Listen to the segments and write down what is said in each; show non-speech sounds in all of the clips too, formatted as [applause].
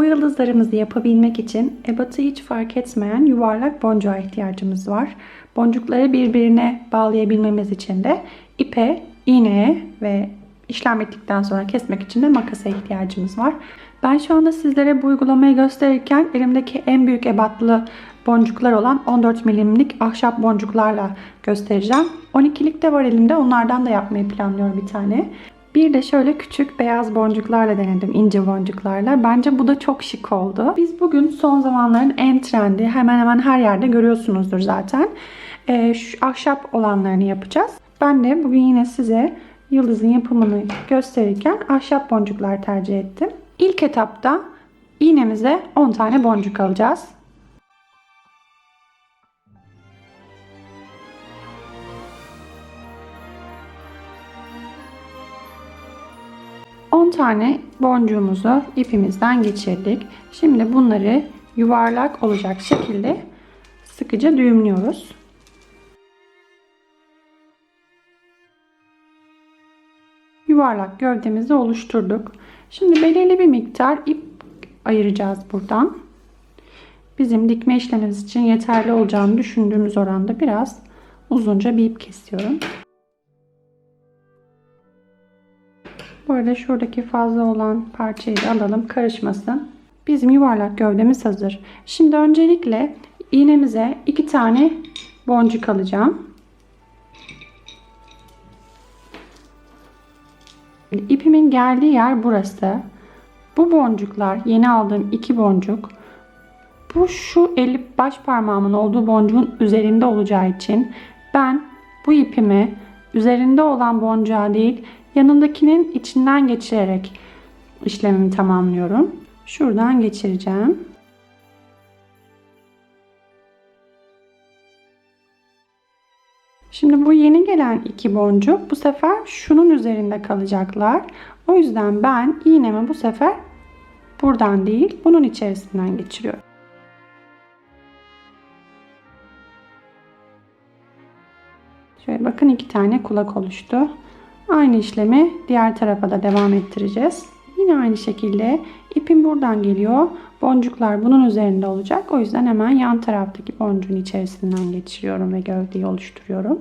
Bu yıldızlarımızı yapabilmek için ebatı hiç fark etmeyen yuvarlak boncuğa ihtiyacımız var. Boncukları birbirine bağlayabilmemiz için de ipe, iğneye ve işlem bittikten sonra kesmek için de makasa ihtiyacımız var. Ben şu anda sizlere bu uygulamayı gösterirken elimdeki en büyük ebatlı boncuklar olan 14 milimlik ahşap boncuklarla göstereceğim. 12'lik de var elimde. Onlardan da yapmayı planlıyorum bir tane. Bir de şöyle küçük beyaz boncuklarla denedim. ince boncuklarla. Bence bu da çok şık oldu. Biz bugün son zamanların en trendi hemen hemen her yerde görüyorsunuzdur zaten. Ee, şu ahşap olanlarını yapacağız. Ben de bugün yine size yıldızın yapımını gösterirken ahşap boncuklar tercih ettim. İlk etapta iğnemize 10 tane boncuk alacağız. On tane boncuğumuzu ipimizden geçirdik. Şimdi bunları yuvarlak olacak şekilde sıkıca düğümlüyoruz. yuvarlak gövdemizi oluşturduk. Şimdi belirli bir miktar ip ayıracağız buradan. Bizim dikme işlemimiz için yeterli olacağını düşündüğümüz oranda biraz uzunca bir ip kesiyorum. Bu arada şuradaki fazla olan parçayı da alalım karışmasın. Bizim yuvarlak gövdemiz hazır. Şimdi öncelikle iğnemize iki tane boncuk alacağım. İpimin geldiği yer burası. Bu boncuklar yeni aldığım iki boncuk. Bu şu elip baş parmağımın olduğu boncuğun üzerinde olacağı için ben bu ipimi üzerinde olan boncuğa değil yanındakinin içinden geçirerek işlemimi tamamlıyorum. Şuradan geçireceğim. Şimdi bu yeni gelen iki boncuk bu sefer şunun üzerinde kalacaklar. O yüzden ben iğnemi bu sefer buradan değil bunun içerisinden geçiriyorum. Şöyle bakın iki tane kulak oluştu. Aynı işlemi diğer tarafa da devam ettireceğiz. Yine aynı şekilde ipim buradan geliyor. Boncuklar bunun üzerinde olacak. O yüzden hemen yan taraftaki boncuğun içerisinden geçiriyorum ve gövdeyi oluşturuyorum.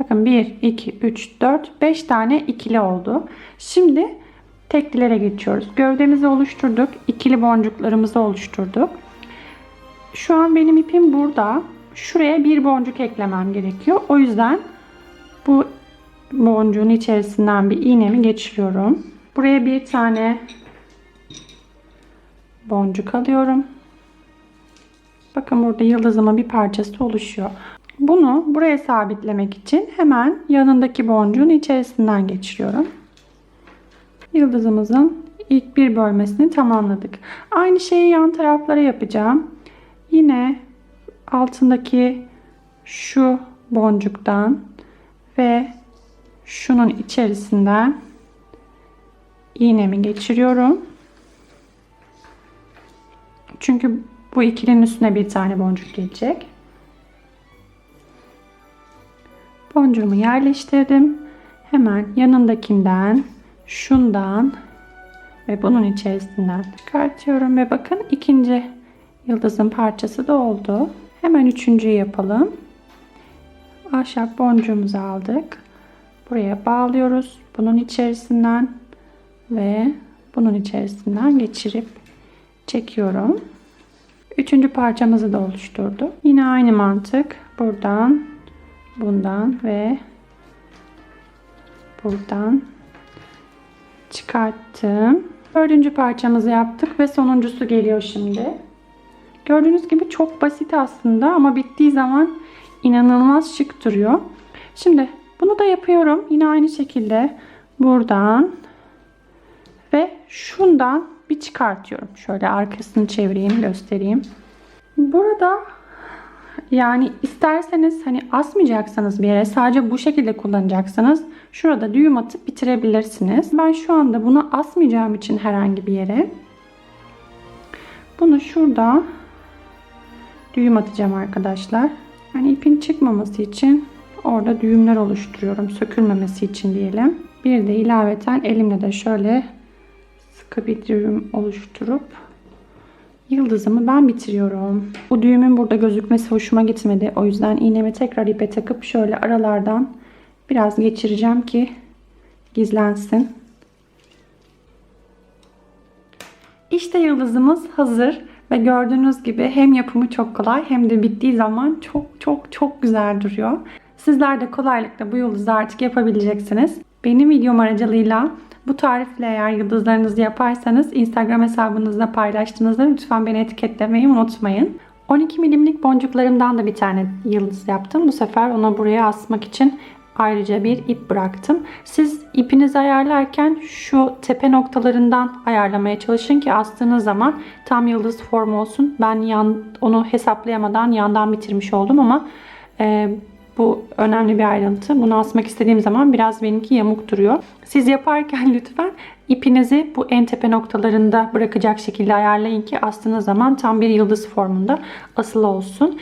Bakın 1, 2, 3, 4, 5 tane ikili oldu. Şimdi teklilere geçiyoruz. Gövdemizi oluşturduk. ikili boncuklarımızı oluşturduk. Şu an benim ipim burada. Şuraya bir boncuk eklemem gerekiyor. O yüzden bu boncuğun içerisinden bir iğnemi geçiriyorum. Buraya bir tane boncuk alıyorum. Bakın burada yıldızımın bir parçası oluşuyor. Bunu buraya sabitlemek için hemen yanındaki boncuğun içerisinden geçiriyorum. Yıldızımızın ilk bir bölmesini tamamladık. Aynı şeyi yan taraflara yapacağım. Yine altındaki şu boncuktan ve şunun içerisinden iğnemi geçiriyorum. Çünkü bu ikilinin üstüne bir tane boncuk gelecek. Boncuğumu yerleştirdim. Hemen yanındakinden, şundan ve bunun içerisinden çıkartıyorum ve bakın ikinci yıldızın parçası da oldu. Hemen üçüncüyü yapalım. Ahşap boncuğumuzu aldık. Buraya bağlıyoruz. Bunun içerisinden ve bunun içerisinden geçirip çekiyorum. Üçüncü parçamızı da oluşturdu. Yine aynı mantık. Buradan, bundan ve buradan çıkarttım. Dördüncü parçamızı yaptık ve sonuncusu geliyor şimdi. Gördüğünüz gibi çok basit aslında ama bittiği zaman inanılmaz şık duruyor. Şimdi bunu da yapıyorum. Yine aynı şekilde buradan ve şundan bir çıkartıyorum. Şöyle arkasını çevireyim göstereyim. Burada yani isterseniz hani asmayacaksanız bir yere sadece bu şekilde kullanacaksanız şurada düğüm atıp bitirebilirsiniz. Ben şu anda bunu asmayacağım için herhangi bir yere bunu şurada düğüm atacağım arkadaşlar. Yani ipin çıkmaması için orada düğümler oluşturuyorum. Sökülmemesi için diyelim. Bir de ilaveten elimle de şöyle sıkı bir düğüm oluşturup yıldızımı ben bitiriyorum. Bu düğümün burada gözükmesi hoşuma gitmedi. O yüzden iğnemi tekrar ipe takıp şöyle aralardan biraz geçireceğim ki gizlensin. İşte yıldızımız hazır ve gördüğünüz gibi hem yapımı çok kolay hem de bittiği zaman çok çok çok güzel duruyor. Sizler de kolaylıkla bu yıldızı artık yapabileceksiniz. Benim videom aracılığıyla bu tarifle eğer yıldızlarınızı yaparsanız Instagram hesabınızda paylaştığınızda lütfen beni etiketlemeyi unutmayın. 12 milimlik boncuklarımdan da bir tane yıldız yaptım. Bu sefer onu buraya asmak için ayrıca bir ip bıraktım. Siz ipinizi ayarlarken şu tepe noktalarından ayarlamaya çalışın ki astığınız zaman tam yıldız formu olsun. Ben yan, onu hesaplayamadan yandan bitirmiş oldum ama e, önemli bir ayrıntı. Bunu asmak istediğim zaman biraz benimki yamuk duruyor. Siz yaparken [laughs] lütfen ipinizi bu en tepe noktalarında bırakacak şekilde ayarlayın ki astığınız zaman tam bir yıldız formunda asılı olsun.